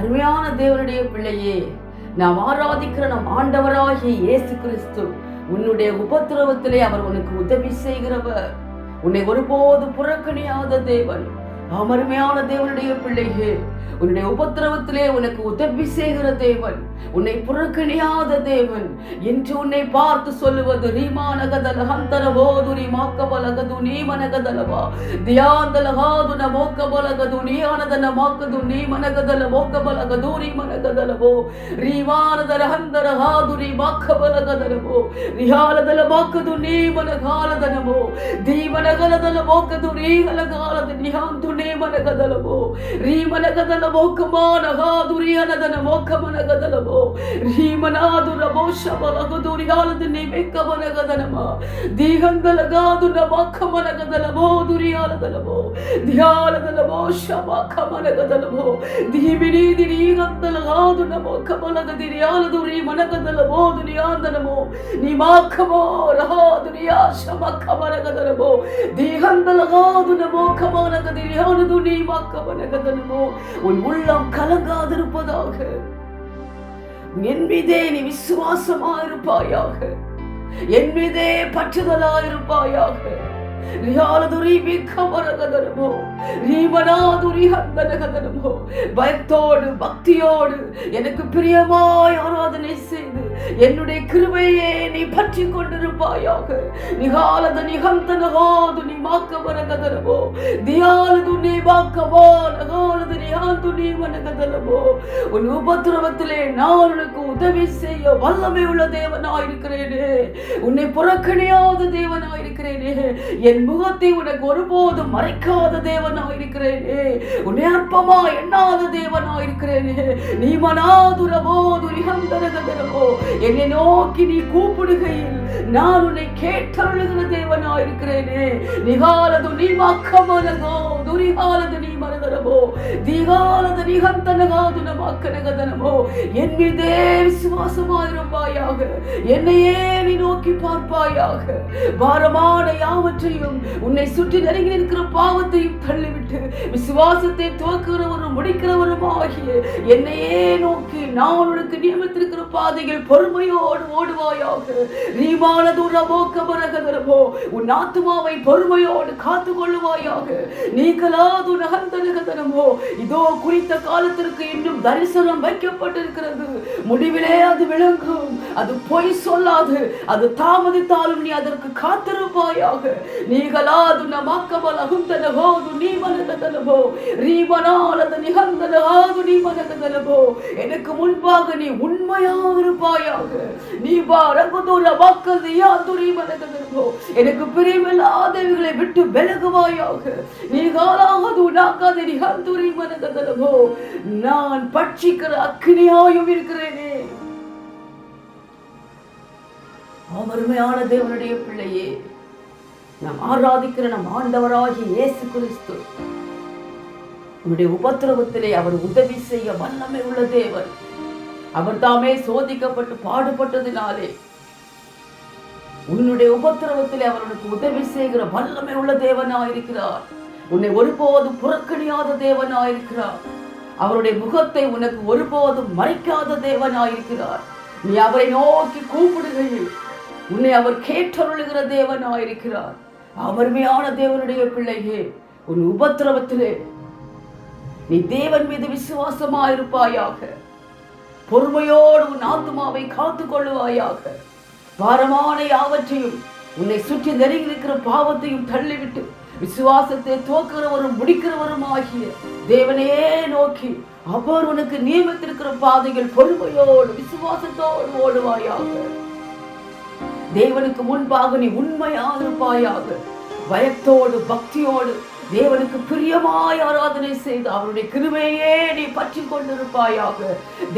அருமையான தேவனுடைய பிள்ளையே நாம் ஆராதிக்கிற நம் ஆண்டவராகிய இயேசு கிறிஸ்து உன்னுடைய உபத்திரவத்திலே அவர் உனக்கு உதவி செய்கிறவர். உன்னை ஒருபோது புறக்கணியாத தேவன். அமருமையான தேவனுடைய பிள்ளைகள் உன்னுடைய உபத்திரவத்திலே உனக்கு உதவி செய்கிற தேவன் உன்னை புறக்கணியாத தேவன். என்று உன்னை பார்த்து சொல்லுவது ரீமானகதல ஹந்தரவோது ரீமாக்கபலகது நீமனகதலவா தியாந்தலகாது நமோக்கபலகது நீயானதன மாக்கது நீமனகதல மோக்கபலகது ரீமனகதலவோ ரீமானதர ஹந்தரகாது ரீமாக்கபலகதலவோ ரியாலதல மாக்கது నీమనగదలము రీమనగదలము కుమానహాదు రియనదనము కమనగదలము రీమనాదు రమో శమలగు దురియాలదు నీవే కమనగదనమా దీహంగలగాదు నమకమనగదలమో దురియాలదలమో ధ్యాలదలమో శమకమనగదలమో ధీమిని దిరీగందలగాదు నమకమలగ దిరియాలదు రీమనగదలమో దురియాందనము నీ మాఖమో రహాదు రియా శమకమనగదలమో దీహందలగాదు నమోకమనగ దిరియా கமானகதிரியானது நீ வாக்கமனகதனமோ உன் உள்ளம் கலங்காதிருப்பதாக. என் மீதே நீ விசுவாசமா இருப்பாயாக என் மீதே பற்றுதலா இருப்பாயாக பயத்தோடு பக்தியோடு எனக்கு பிரியமாய் ஆராதனை செய்து என்னுடைய கிருபையே நீ பற்றி கொண்டிருப்பாயாக. நிகாலத நிகந்தனகாது நீ மாக்கமரகதனமோ தியாலது நீ மாக்கமோ நகாலது நிகாந்து நீ மனகதனமோ உன் உபத்திரவத்திலே நான் உனக்கு உதவி செய்ய வல்லமை உள்ள தேவனாயிருக்கிறேனே. உன்னை புறக்கணியாத தேவனாயிருக்கிறேனே. என் முகத்தை உனக்கு ஒருபோதும் மறைக்காத தேவனாயிருக்கிறேனே. உன்னை அற்பமா எண்ணாத தேவனாயிருக்கிறேனே. நீ மனாதுரமோ துரிகந்தரகதரமோ என்னை நோக்கி நீ கூப்பிடுகையில் நான் உன்னை கேட்டருளுகிற தேவனாயிருக்கிறேனே. நிகாலது நீ மக்கமானதோ துரிகாலது நீ மனதரமோ திகாலது நிகந்தனகாது நமக்கனகதனமோ என் மீதே விசுவாசமாயிருப்பாயாக என்னையே நீ நோக்கி பார்ப்பாயாக. பாரமான யாவற்றையும் உன்னை சுற்றி நெருங்கி இருக்கிற பாவத்தையும் தள்ளிவிட்டு விசுவாசத்தை துவக்கிறவரும் முடிக்கிறவரும் ஆகிய என்னையே நோக்கி நான் உனக்கு நியமித்திருக்கிற பாதையில் பொறுமையோடு ஓடுவாயாக. ரீமான தூரமோ கமரகதரமோ உன் ஆத்துமாவை பொறுமையோடு காத்து கொள்ளுவாயாக நீங்களாது நகந்தனகதனமோ இதோ குறித்த காலத்திற்கு இன்னும் தரிசனம் வைக்கப்பட்டிருக்கிறது. முடிவிலே அது விளங்கும். அது பொய் சொல்லாது. அது தாமதித்தாலும் நீ அதற்கு காத்திருப்பாயாக. நீகளாது நமாக்கபல அகுந்தனகோது நீ மனகதனமோ ரீமனாலது நிகழ்ந்தனகாது நீ மனகதனமோ எனக்கு முன்பாக நீ உண்மையாக இருப்பாயாக நீ பாரகுதுர மக்கது யாதுரி மனகதனமோ எனக்கு பிரிவில்லாதவைகளை விட்டு விலகுவாயாக. நீ காதாகது நீ நிகந்துரி மனகதனமோ நான் பட்சிக்கிற அக்னியாயும் இருக்கிறேனே. அவருமையான தேவனுடைய பிள்ளையே நாம் ஆராதிக்கிற நம் ஆண்டவராகி இயேசு கிறிஸ்து. உன்னுடைய உபத்திரவத்திலே அவர் உதவி செய்ய வல்லமை உள்ள தேவர் அவர் தாமே சோதிக்கப்பட்டு பாடுபட்டதினாலே உன்னுடைய உபத்திரவத்திலே அவர்களுக்கு உதவி செய்கிற வல்லமை உள்ள தேவனாயிருக்கிறார். உன்னை ஒருபோதும் புறக்கணியாத தேவனாயிருக்கிறார். அவருடைய முகத்தை உனக்கு ஒருபோதும் மறைக்காத தேவனாயிருக்கிறார். நீ அவரை நோக்கி கூப்பிடுகையில் உன்னை அவர் கேட்டருளுகிற தேவனாயிருக்கிறார். அவர்மையான தேவனுடைய பிள்ளையே உன் உபத்திரவத்திலே நீ தேவன் மீது விசுவாசமாயிருப்பாயாக. பொறுமையோடு உன் ஆத்மாவை காத்து கொள்ளுவாயாக பாரமான யாவற்றையும் உன்னை சுற்றி நெருங்கி இருக்கிற பாவத்தையும் தள்ளிவிட்டு விசுவாசத்தை தோக்கிறவரும் முடிக்கிறவரும் ஆகிய தேவனையே நோக்கி அவர் உனக்கு நியமித்திருக்கிற பாதைகள் பொறுமையோடு விசுவாசத்தோடு ஓடுவாயாக. தேவனுக்கு முன்பாக நீ உண்மையாக இருப்பாயாக. பயத்தோடு பக்தியோடு தேவனுக்கு பிரியமாய் ஆராதனை செய்து அவருடைய கிருமையே நீ பற்றி கொண்டிருப்பாயாக.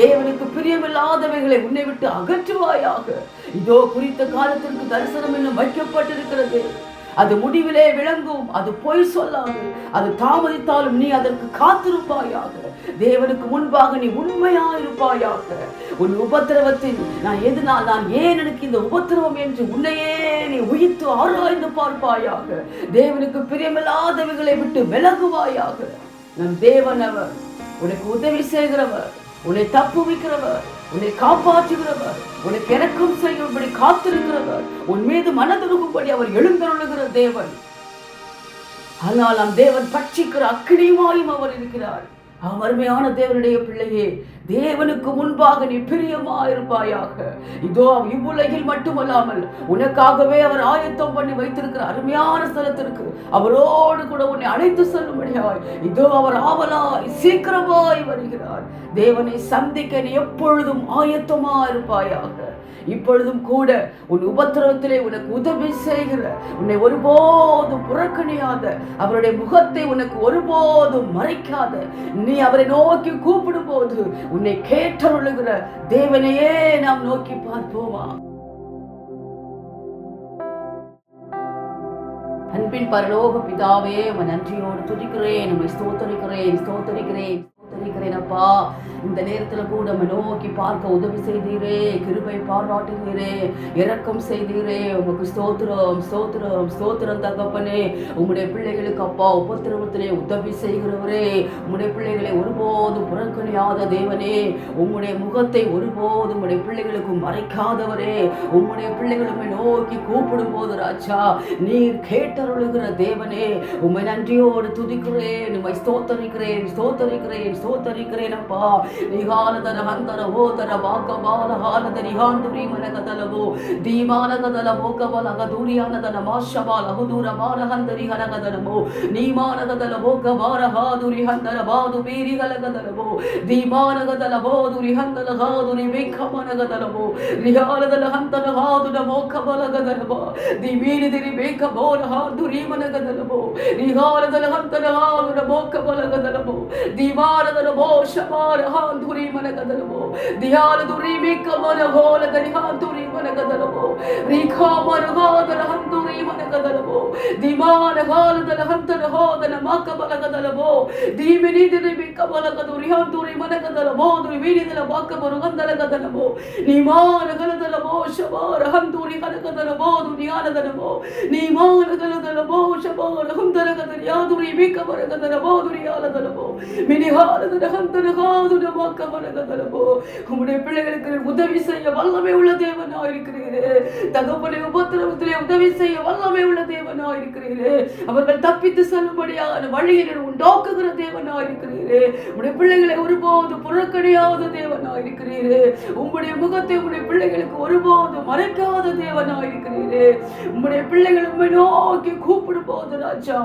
தேவனுக்கு பிரியமில்லாதவைகளை உன்னை விட்டு அகற்றுவாயாக. இதோ குறித்த காலத்திற்கு தரிசனம் இன்னும் வைக்கப்பட்டிருக்கிறது. அது முடிவிலே விளங்கும் அது பொய் சொல்லாது. அது தாமதித்தாலும் நீ அதற்கு காத்திருப்பாயாக. தேவனுக்கு முன்பாக நீ உண்மையா இருப்பாயாக உன் உபத்திரவத்தில் நான் எதனால் நான் ஏன் எனக்கு இந்த உபத்திரவம் என்று உன்னையே நீ உயித்து ஆராய்ந்து பார்ப்பாயாக. தேவனுக்கு பிரியமில்லாதவைகளை விட்டு விலகுவாயாக. நம் தேவன் அவர் உனக்கு உதவி செய்கிறவர் உன்னை தப்பு வைக்கிறவர் உன்னை காப்பாற்றுகிறவர். உனக்கு எனக்கும் செய்யும்படி காத்திருக்கிறவர். உன் மீது மனதுருகும்படி அவர் எழுந்தருளுகிற தேவன். ஆனால் அந்த தேவன் பட்சிக்கிற அக்கினியுமாயும் அவர் இருக்கிறார். ஆம், அருமையான தேவனுடைய பிள்ளையே தேவனுக்கு முன்பாக நீ பிரியமா இருப்பாயாக. இதோ இவ்வுலகில் மட்டுமல்லாமல் உனக்காகவே அவர் ஆயத்தம் பண்ணி வைத்திருக்கிற அருமையான ஸ்தலத்திற்கு அவரோடு கூட உன்னை அழைத்து செல்லும்படியாய் இதோ அவர் ஆவலாய் சீக்கிரமாய் வருகிறார். தேவனை சந்திக்க நீ எப்பொழுதும் ஆயத்தமா இருப்பாயாக. இப்பொழுதும் கூட உன் உபத்திரவத்திலே உனக்கு உதவி செய்கிற உன்னை ஒருபோதும் புறக்கணியாத அவருடைய முகத்தை உனக்கு ஒருபோதும் மறைக்காத நீ அவரை நோக்கி கூப்பிடும் போது உன்னை கேட்டருளுகிற தேவனையே நாம் நோக்கி பார்ப்போமா? அன்பின் பரலோக பிதாவே உன் நன்றியோடு துதிக்கிறேன் உன்னை ஸ்தோத்தரிக்கிறேன் ஸ்தோத்தரிக்கிறேன் ஸ்தோத்தரிக்கிறேன் அப்பா. இந்த நேரத்துல கூட நம்ம நோக்கி பார்க்க உதவி செய்தீரே கிருபை பாராட்டுகிறே இரக்கம் செய்தீரே. உமக்கு ஸ்தோத்திரம் ஸ்தோத்திரம் ஸ்தோத்திரம் தகப்பனே. உங்களுடைய பிள்ளைகளுக்கு அப்பா உபத்திரவத்திலே உதவி செய்கிறவரே. உங்களுடைய பிள்ளைகளை ஒருபோதும் புறக்கணியாத தேவனே. உம்முடைய முகத்தை ஒருபோதும் உங்களுடைய பிள்ளைகளுக்கு மறைக்காதவரே. உம்முடைய பிள்ளைகளுமே நோக்கி கூப்பிடும் போது ராஜா நீர் கேட்டருளுகிற தேவனே. உம்மை நன்றியோடு துதிக்கிறேன் உண்மை ஸ்தோத்தரிக்கிறேன் ஸ்தோத்தரிக்கிறேன் ஸ்தோத்தரிக்கிறேன் அப்பா. ನಿಹಾಲದನ ಹಂತರ ಹೋದರ ವಾಕಬಾಲ ಹಾಲದ ನಿಹಾಂದುರಿ ಮನಗದಲವು ದೀಮಾನಗದಲ ಭೋಗಬಲಗ ದೂರಿಯಾನದನ ಮಾಶಬಾಲ ಹುದೂರ ಮಾನ ಹಂದರಿ ಹನಗದಲವು ನೀಮಾನಗದಲ ಭೋಗ ಬಾರ ಹಾದುರಿ ಹಂದರ ಬಾದು ಬೀರಿ ಹಲಗದಲವು ದೀಮಾನಗದಲ ಬೋದುರಿ ಹಂದಲ ಹಾದುರಿ ವೆಂಕ ಮನಗದಲವು ನಿಹಾಲದಲ ಹಂತನ ಹಾದುನ ಮೋಕ ಬಲಗದಲವ ದಿಮೀನಿದಿರಿ ಬೇಕ ಬೋಲ ಹಾದುರಿ ಮನಗದಲವು ನಿಹಾಲದಲ ಹಂತನ ಹಾದುನ ಮೋಕ ಬಲಗದಲವು ದಿವಾನದಲ ಮೋಶ ಮಾರ ಹಾಂದುರಿ ಮನಗದಲವು ದಿಯಾಲ ದುರಿ ಮೇಕ ಮನ ಹೋಲ ದರಿ ಹಾಂದುರಿ ಮನಗದಲವು ರೇಖಾ ಮನ ಹಾದರ ಹಂದುರಿ ಮನಗದಲವು ದಿಮಾನ ಹಾಲದಲ ಹಂತನ ಹೋದನ ಮಾಕ ಬಲಗದಲವು ದೀಮಿನಿ ದಿರಿ ಬೇಕ ಬಲಗದುರಿ ಹಾಂದುರಿ ಮನಗದಲವು ದುರಿ ವೀನಿದಲ ಮಾಕ ಬರು ಗಂದಲಗದಲವು ನಿಮಾನ ಗಲದಲವೋ ಶಬಾರ ಹಂದುರಿ ಹನಗದಲವೋ ದುನಿಯಾನದಲವೋ ನಿಮಾನ ಗಲದಲವೋ ಶಬಾರ ಹುಂದಲಗದರಿ ಯಾದುರಿ ಬೇಕ ಬರಗದಲವೋ ದುರಿಯಾಲದಲವೋ மினிகாலதன ஹந்தன காதுன மாக்க மனகதலமோ உம்முடைய பிள்ளைகளுக்கு உதவி செய்ய வல்லமை உள்ள தேவனா இருக்கிறீரே தகப்பனை உபத்திரவத்திலே உதவி செய்ய வல்லமை உள்ள தேவனா இருக்கிறீரே அவர்கள் தப்பித்து செல்லும்படியான வழியினர் உண்டாக்குகிற தேவனா இருக்கிறீரே உடைய பிள்ளைகளை ஒருபோது புறக்கணியாத தேவனா இருக்கிறீரே உம்முடைய முகத்தை உடைய பிள்ளைகளுக்கு ஒருபோது மறைக்காத தேவனா இருக்கிறீரே உம்முடைய பிள்ளைகள் உண்மை நோக்கி கூப்பிடும் போது ராஜா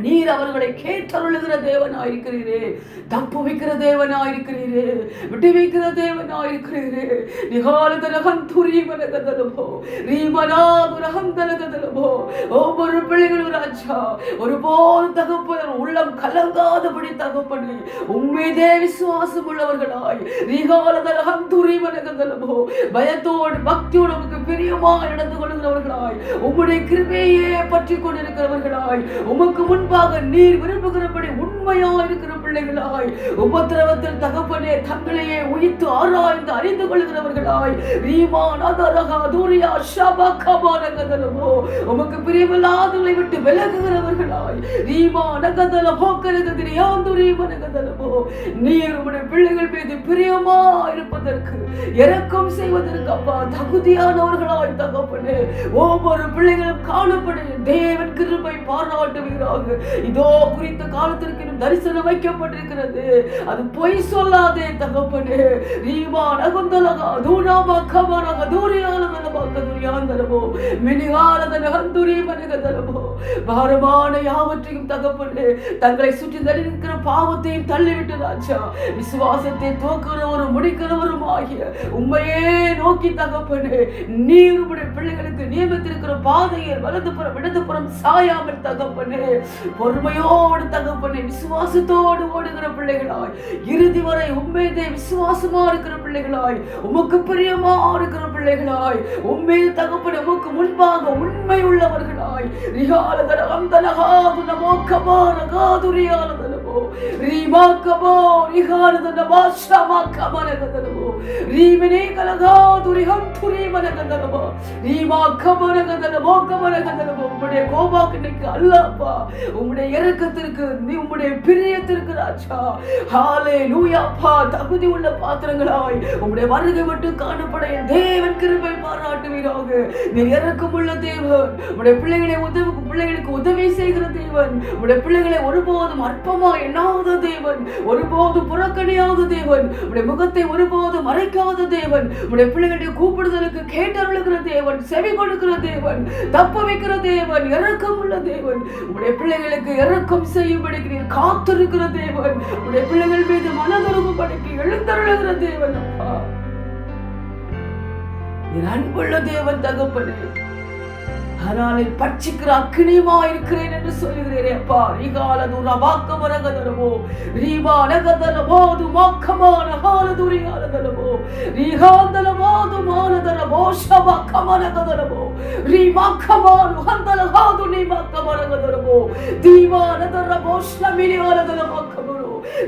நீர் அவர்களை கேட்டருளுகிற தேவனாயிருக்கிறீரே. தப்புவிக்கிற தேவனாயிருக்கிறீரே. விட்டுவிக்கிற தேவனாயிருக்கிறீரே. நிகாலதரகம் துரீமனகதலமோ ரீமனாதுரகம் தலகதலமோ ஒவ்வொரு பிள்ளைகளும் ராஜா ஒருபோது தகப்பனர் உள்ளம் கலங்காதபடி தகப்பனே உண்மைதே விசுவாசம் உள்ளவர்களாய். ரீகாலதரகம் துரீமனகதலமோ பயத்தோடு பக்தியோடு உமக்கு பிரியமாக நடந்து கொள்கிறவர்களாய் உம்முடைய கிருபையே பற்றி கொண்டிருக்கிறவர்களாய் உமக்கு முன் குறிப்பாக நீர் விரும்புகிறபடி உண்மையா இருக்கிற பிள்ளைகளாய். உபத்திரவத்தில் தகப்பனே தங்களையே உயித்து ஆராய்ந்து அறிந்து கொள்கிறவர்களாய். உமக்கு பிரியமில்லாதவர்களை விட்டு விலகுகிறவர்களாய். போக்கரகதிரி நீர் உம்முடைய பிள்ளைகள் மீது பிரியமா இருப்பதற்கு இறக்கம் செய்வதற்கு அப்பா தகுதியானவர்களாய் தகப்பனே. ஒவ்வொரு பிள்ளைகளும் காணப்படும் தேவன் கிருபை பாராட்டுகிறார்கள் இதோ குறித்த காலத்திற்கு தரிசனம் தரிசனம் வைக்கப்பட்டிருக்கிறது அது பொய் சொல்லாதே தகப்பனே. ரீமா நகுந்தலகா தூணாமா கமரக தூரியாலதனமா கதுரியாந்தனமோ மினிகாலதன ஹந்துரி மனகதனமோ பாரமான யாவற்றையும் தகப்பனே தங்களை சுற்றி தரிக்கிற பாவத்தையும் தள்ளிவிட்டு ராஜா. விசுவாசத்தை தோக்கிறவரும் முடிக்கிறவரும் ஆகிய உண்மையே நோக்கி தகப்பனே நீ உம்முடைய பிள்ளைகளுக்கு நியமித்திருக்கிற பாதையில் வலதுபுறம் இடதுபுறம் சாயாமல் தகப்பனே. பொறுமையோடு தகப்பனே விசுவாசத்தோடு ஓடுகிற பிள்ளைகளாய். இறுதி வரை உண்மையதே விசுவாசமா இருக்கிற பிள்ளைகளாய். உமக்கு பிரியமா இருக்கிற பிள்ளைகளாய். உண்மை தகப்பன் உமக்கு முன்பாக உண்மை உள்ளவர்களாய். ரிகாலதர அந்தனகாது நமோ கபார காதுரியாலதனமோ ரீமா கபோ ரிகாலதன பாஷமா கமரகதனமோ ரீமனே கலகா துரிகம் துரி மனகந்தனமோ ரீமா கமனகந்தனமோ? கமனகந்தனமோ உம்முடைய கோபாக்கு இன்னைக்கு அல்லப்பா. உம்முடைய இறக்கத்திற்கு நீ உம்முடைய பிரியத்திற்கு ராஜா. ஹாலே லூயாப்பா தகுதி உள்ள பாத்திரங்களாய் உம்முடைய வருகை மட்டும் காணப்பட என் தேவன் கிருபை பாராட்டுவீராக. நீ நீர் இறக்கமுள்ள தேவன். உம்முடைய பிள்ளைகளை உதவி பிள்ளைகளுக்கு உதவி செய்கிற தேவன். உம்முடைய பிள்ளைகளை ஒருபோதும் அற்பமா எண்ணாத தேவன். ஒருபோதும் புறக்கணியாத தேவன். உம்முடைய முகத்தை ஒருபோதும் மறைக்காத தேவன். உடைய பிள்ளைகளுடைய கூப்பிடுதலுக்கு கேட்டருளுகிற தேவன் செவி கொடுக்கிற தேவன் தப்ப வைக்கிற தேவன் இறக்கம் உள்ள தேவன். உடைய பிள்ளைகளுக்கு இறக்கம் செய்யும்படிக்கு நீர் காத்திருக்கிற தேவன். உடைய பிள்ளைகள் மீது மனதுருகும்படிக்கு எழுந்தருளுகிற தேவன் அப்பா. நீர் அன்புள்ள தேவன் தகப்பனே. அதனால் பட்சிக்கிற அக்கினியுமா இருக்கிறேன் என்று சொல்லுகிறேன் அப்பா. ரிகால தூர வாக்கமரக தரவோ ரீவாலக தரவோ து மாக்கமான ஹால துரியால தரவோ ரீகாந்தலவோ து மான தரவோ ஷபாக்கமரக தரவோ ரீமாக்கமானு ஹந்தல ஹாது நீமாக்கமரக தரவோ தீமான தரவோ ஷ்லமினியால தரவாக்கமரக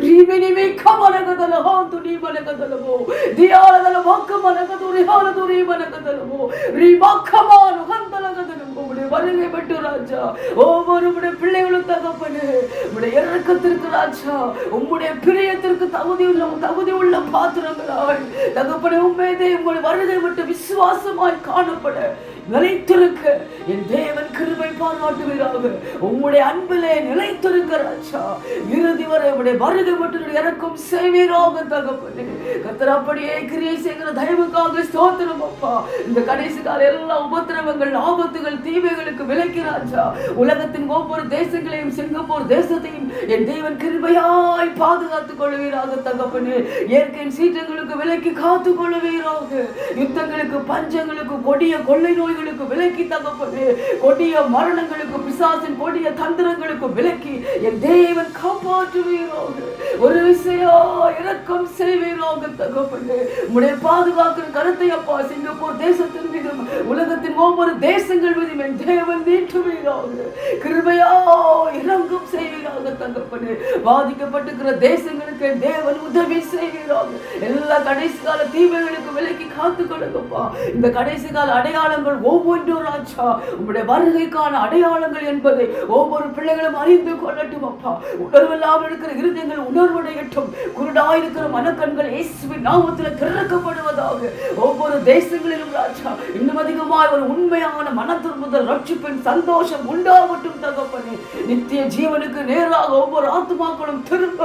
rimini mikka manakadalu hantu ni manakadalu diyala dala bakka manakadu rihala duri manakadalu rimakka manu handalakadalu உம்முடைய வருகை மட்டும் ராஜா. ஒவ்வொரு உடைய பிள்ளைகளும் தகப்பனு உடைய இறக்கத்திற்கு ராஜா. உம்முடைய பிரியத்திற்கு தகுதி உள்ள தகுதி உள்ள பாத்திரங்களாய். தகப்பனே உண்மையதே உங்களுடைய வருகை மட்டும் விசுவாசமாய் காணப்பட. நிலைத்திருக்க. என் தேவன் கிருபை பாராட்டுவீராக. உம்முடைய அன்பிலே நிலைத்திருக்க ராஜா. இறுதி வரை உங்களுடைய வருகை மட்டும் இறக்கும் செய்வீராக தகப்பனே. கத்தர் அப்படியே கிரியை செய்கிற தயவுக்காக ஸ்தோத்திரம் அப்பா. இந்த கடைசி கால எல்லா உபத்திரவங்கள் ஆபத்துகள் தீமைகளுக்கு விலக்கி ராஜா. உலகத்தின் ஒவ்வொரு தேசங்களையும் சிங்கப்பூர் தேசத்தையும் என் தேவன் கிருபையாய் பாதுகாத்துக் கொள்வீராக தகப்பனே. இயற்கையின் சீற்றங்களுக்கு விலக்கி காத்துக் கொள்வீராக. யுத்தங்களுக்கு பஞ்சங்களுக்கு கொடிய கொள்ளை நோய்களுக்கு விலக்கி தகப்பனே கொடிய மரணங்களுக்கு பிசாசின் கொடிய தந்திரங்களுக்கு விலக்கி என் தேவன் காப்பாற்றுவீராக. ஒரு விசையா இறக்கம் செய்வீராக தகப்பனே உடைய பாதுகாக்கிற கருத்தை அப்பா சிங்கப்பூர் தேசத்தின் மீதும் உலகத்தின் ஒவ்வொரு தேசங்கள் மீதும் என் தேவன் நீட்டுவீராக. கிருபையா இறங்கும் செய்வீராக தகப்பனே பாதிக்கப்பட்டிருக்கிற தேசங்களுக்கு என் தேவன் உதவி செய்வீராக. எல்லா கடைசி கால தீமைகளுக்கு விலக்கி காத்து கொடுங்கப்பா இந்த கடைசி கால அடையாளங்கள் ஒவ்வொன்றும் ராஜா உங்களுடைய வருகைக்கான அடையாளங்கள் என்பதை ஒவ்வொரு பிள்ளைகளும் அறிந்து கொள்ளட்டும் அப்பா. உணர்வில்லாமல் இருக்கிற இருதயங்கள் உணர்வடையட்டும். குருடாயிருக்கிற மனக்கண்கள் இயேசுவின் நாமத்தில் திறக்கப்படுவதாக ஒவ்வொரு தேசங்களிலும் ராஜா. இன்னும் அதிகமாய் ஒரு உண்மையான மன திரும்புதல் ரட்சிப்பின் சந்தோஷம் உண்டாகட்டும் தகப்பனே. நித்திய ஜீவனுக்கு நேராக ஒவ்வொரு ஆத்மாக்களும் திரும்ப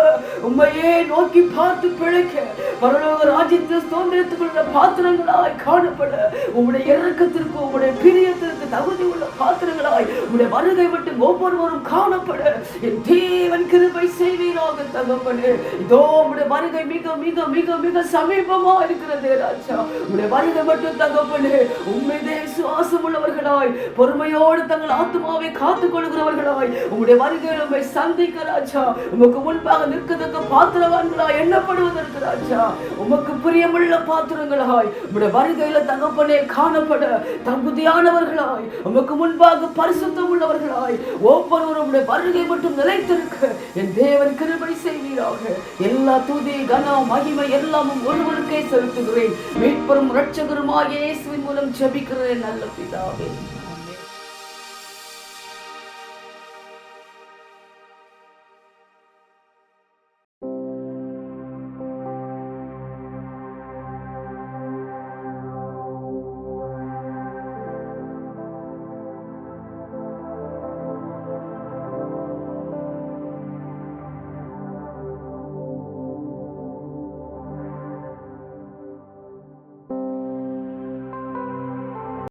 உண்மையே நோக்கி பார்த்து பிழைக்க பரலோக ராஜ்யத்தில் சுதந்திரத்துக்குள்ள பாத்திரங்களாய் காணப்பட உங்களுடைய இறக்கத்திற்கு உங்களுடைய பிரியத்திற்கு தகுதி உள்ள பாத்திரங்களாய் உடைய வருகை மட்டும் ஒவ்வொருவரும் காணப்பட. என் தேவன் கிருபை செய்வீராக தகப்பனே. இதோ உடைய வருகை மிக மிக மிக மிக சமீபமா இருக்கிறதே ராஜா. உடைய வருகை மட்டும் தகப்பனே. உண்மைதே சுவாசம் உள்ளவர்களாய் பொறுமையோடு தங்கள் ஆத்மாவை காத்துக் கொள்கிறவர்களாய் உங்களுடைய வருகை நம்மை சந்திக்க ராஜா. உமக்கு முன்பாக நிற்கத்தக்க பாத்திரவான்களாய் எண்ணப்படுவதற்கு ராஜா. உமக்கு பிரியமுள்ள பாத்திரங்களாய் உங்களுடைய வருகையில தகப்பனே காணப்பட. தகுதியானவர்களாய் உமக்கு முன்பாக பரிசுத்தம் உள்ளவர்களாய் ஒவ்வொருவரும் வருகை மட்டும் நிலைத்திருக்க என் தேவன் கிருபை செய்வீராக. எல்லா துதி கனம் மகிமை எல்லாமும் ஒருவருக்கே செலுத்துகிறேன். மீட்பரும் இரட்சகருமாகிய இயேசுவின் மூலம் ஜெபிக்கிறேன் நல்ல பிதாவே.